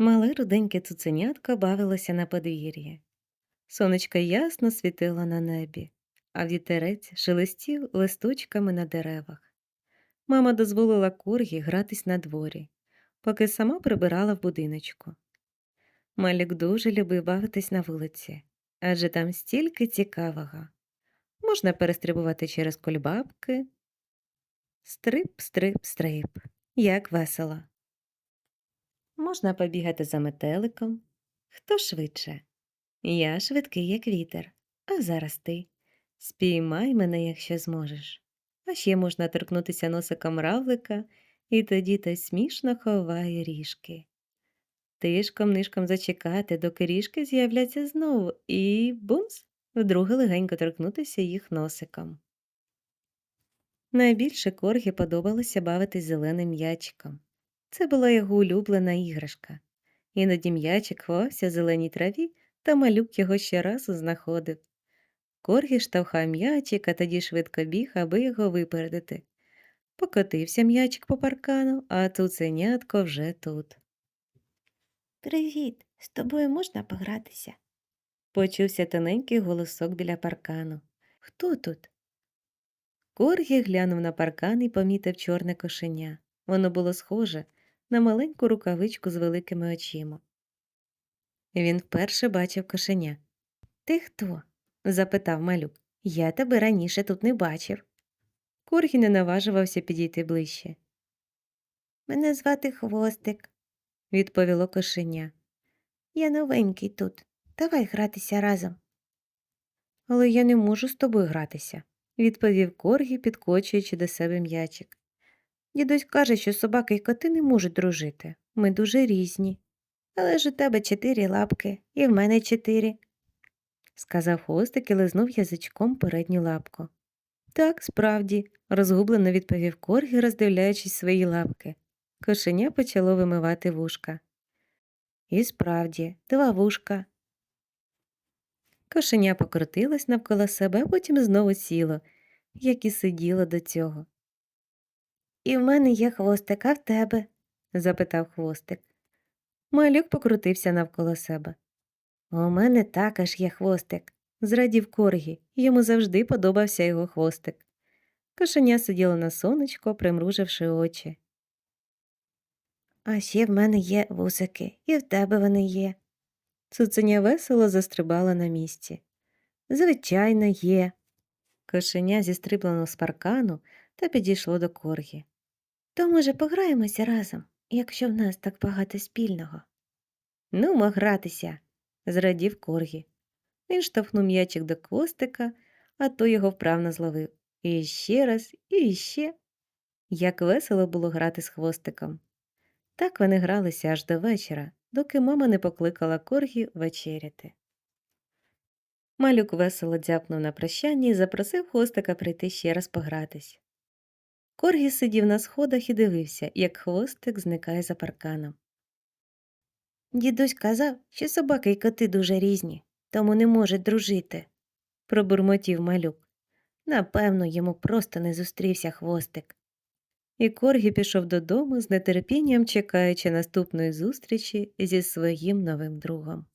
Мале руденьке цуценятко бавилося на подвір'ї. Сонечко ясно світило на небі, а вітерець шелестів листочками на деревах. Мама дозволила Коргі гратись на дворі, поки сама прибирала в будиночку. Малік дуже любив бавитись на вулиці, адже там стільки цікавого. Можна перестрибувати через кольбабки. Стрип, стрип, стрип. Як весело. Можна побігати за метеликом. Хто швидше? Я швидкий, як вітер, а зараз ти. Спіймай мене, якщо зможеш. А ще можна торкнутися носиком равлика, і тоді той смішно ховає ріжки. Тишком нишком зачекати, доки ріжки з'являться знову, і бумс, вдруге легенько торкнутися їх носиком. Найбільше Коргі подобалося бавитись зеленим м'ячиком. Це була його улюблена іграшка. Іноді м'ячик ховався в зеленій траві, та малюк його щоразу знаходив. Коргі штовхав м'ячик, а тоді швидко біг, аби його випередити. Покотився м'ячик по паркану, а цуценятко вже тут. Привіт, з тобою можна погратися? Почувся тоненький голосок біля паркану. Хто тут? Коргі глянув на паркан і помітив чорне кошеня. Воно було схоже на маленьку рукавичку з великими очима. Він вперше бачив кошеня. Ти хто? запитав малюк. Я тебе раніше тут не бачив. Коргі не наважувався підійти ближче. Мене звати Хвостик. Відповіло кошеня. Я новенький тут. Давай гратися разом. Але я не можу з тобою гратися, відповів Коргі, підкочуючи до себе м'ячик. Дідусь каже, що собаки й коти не можуть дружити. Ми дуже різні, Але ж у тебе чотири лапки, і в мене чотири. сказав хвостик і лизнув язичком передню лапку. Так, справді, розгублено відповів Коргі, роздивляючись свої лапки. Кошеня почало вимивати вушка. І справді, два вушка. Кошеня покрутилось навколо себе, потім знову сіло, як і сиділо до цього. І в мене є хвостик, а в тебе. запитав хвостик. Малюк покрутився навколо себе. У мене також є хвостик. Зрадів Коргі, йому завжди подобався його хвостик. Кошеня сиділо на сонечко, примруживши очі. А ще в мене є вусики, і в тебе вони є. Цуценя весело застрибала на місці. Звичайно, є. Кошеня зістрибнуло з паркану та підійшло до коргі. То, може, пограємося разом, якщо в нас так багато спільного. Ну, гратися, зрадів коргі. Він штовхнув м'ячик до хвостика, а той його вправно зловив. І ще раз, і ще. Як весело було грати з хвостиком. Так вони гралися аж до вечора, доки мама не покликала коргі вечеряти. Малюк весело дзяпнув на прощання і запросив хвостика прийти ще раз погратись. Коргі сидів на сходах і дивився, як хвостик зникає за парканом. Дідусь казав, що собаки й коти дуже різні, тому не можуть дружити. пробурмотів малюк. Напевно, йому просто не зустрівся хвостик. І Коргі пішов додому з нетерпінням чекаючи наступної зустрічі зі своїм новим другом.